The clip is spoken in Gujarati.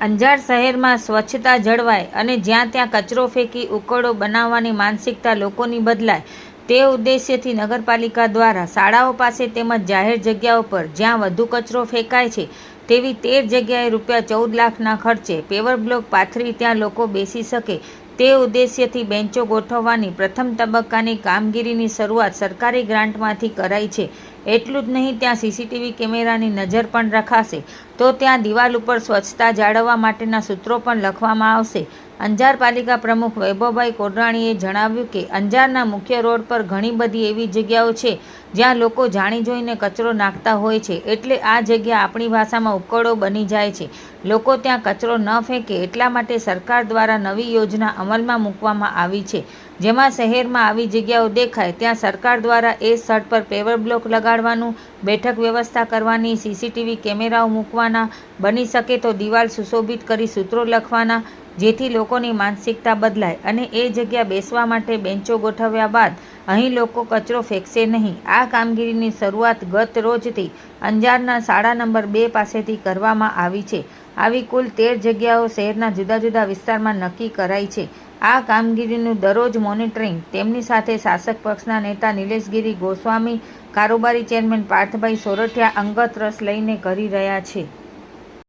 અંજાર શહેરમાં સ્વચ્છતા જળવાય અને જ્યાં ત્યાં કચરો ફેંકી ઉકળો બનાવવાની માનસિકતા લોકોની બદલાય, તે ઉદ્દેશ્યથી નગરપાલિકા દ્વારા શાળાઓ પાસે તેમજ જાહેર જગ્યાઓ પર જ્યાં વધુ કચરો ફેંકાય છે, તેવી તેર જગ્યાએ રૂપિયા ચૌદ લાખના ખર્ચે પેવર બ્લોક પાથરી ત્યાં લોકો બેસી શકે તે ઉદ્દેશ્યથી બેન્ચો ગોઠવવાની પ્રથમ તબક્કાની કામગીરીની શરૂઆત સરકારી ગ્રાન્ટમાંથી કરાઈ છે. એટલું જ નહીં, ત્યાં સીસીટીવી કેમેરાની નજર પણ રખાશે. તો ત્યાં દિવાલ ઉપર સ્વચ્છતા જાળવવા માટેના સૂત્રો પણ લખવામાં આવશે. અંજાર પાલિકા પ્રમુખ વૈભવભાઈ કોડરાણીએ જણાવ્યું કે, અંજારના મુખ્ય રોડ પર ઘણી બધી એવી જગ્યાઓ છે જ્યાં લોકો જાણી જોઈને કચરો નાખતા હોય છે. એટલે આ જગ્યા આપણી ભાષામાં ઉકળો બની જાય છે. લોકો ત્યાં કચરો ન ફેંકે. એટલા માટે સરકાર દ્વારા નવી યોજના અમલમાં મૂકવામાં આવી છે. જેમાં શહેરમાં આવી જગ્યાઓ દેખાય, ત્યાં સરકાર દ્વારા એ સ્થળ પર પેવર બ્લોક લગાડવાનું, બેઠક વ્યવસ્થા કરવાની, સીસીટીવી કેમેરાઓ મૂકવાના, બની શકે તો દિવાલ સુશોભિત કરી સૂત્રો લખવાના, જેથી લોકોની માનસિકતા બદલાય અને એ જગ્યા બેસવા માટે બેન્ચો ગોઠવ્યા બાદ અહીં લોકો કચરો ફેંકશે નહીં. આ કામગીરીની શરૂઆત ગત રોજથી અંજારના શાળા નંબર બે પાસેથી કરવામાં આવી છે. આવી કુલ તેર જગ્યાઓ શહેરના જુદા જુદા વિસ્તારમાં નક્કી કરાઈ છે. આ કામગીરીનું દરરોજ મોનિટરિંગ. તેમની સાથે શાસક પક્ષના નેતા નિલેશગીરી ગોસ્વામી, કારોબારી ચેરમેન પાર્થભાઈ સોરઠિયા અંગત રસ લઈને કરી રહ્યા છે.